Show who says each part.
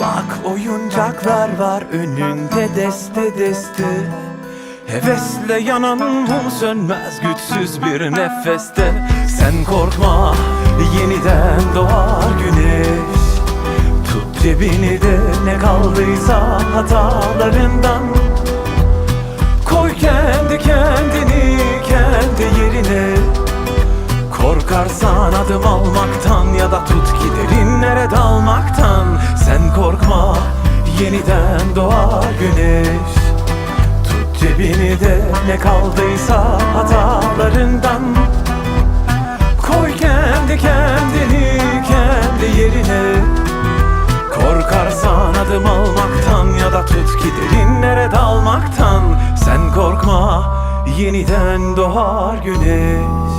Speaker 1: Bak oyuncaklar var önünde deste deste. Hevesle yanan mum sönmez güçsüz bir nefeste. Sen korkma yeniden doğar güneş. Tut cebini de ne kaldıysa hatalarından. Koy kendi kendini kendi yerine. Korkarsan adım almaktan ya da tut ki derinlere dalmaktan Sen korkma yeniden doğar güneş. Tut cebini de ne kaldıysa hatalarından. Koy kendi kendini kendi yerine. Korkarsan adım almaktan ya da tut ki derinlere dalmaktan. Sen korkma yeniden doğar güneş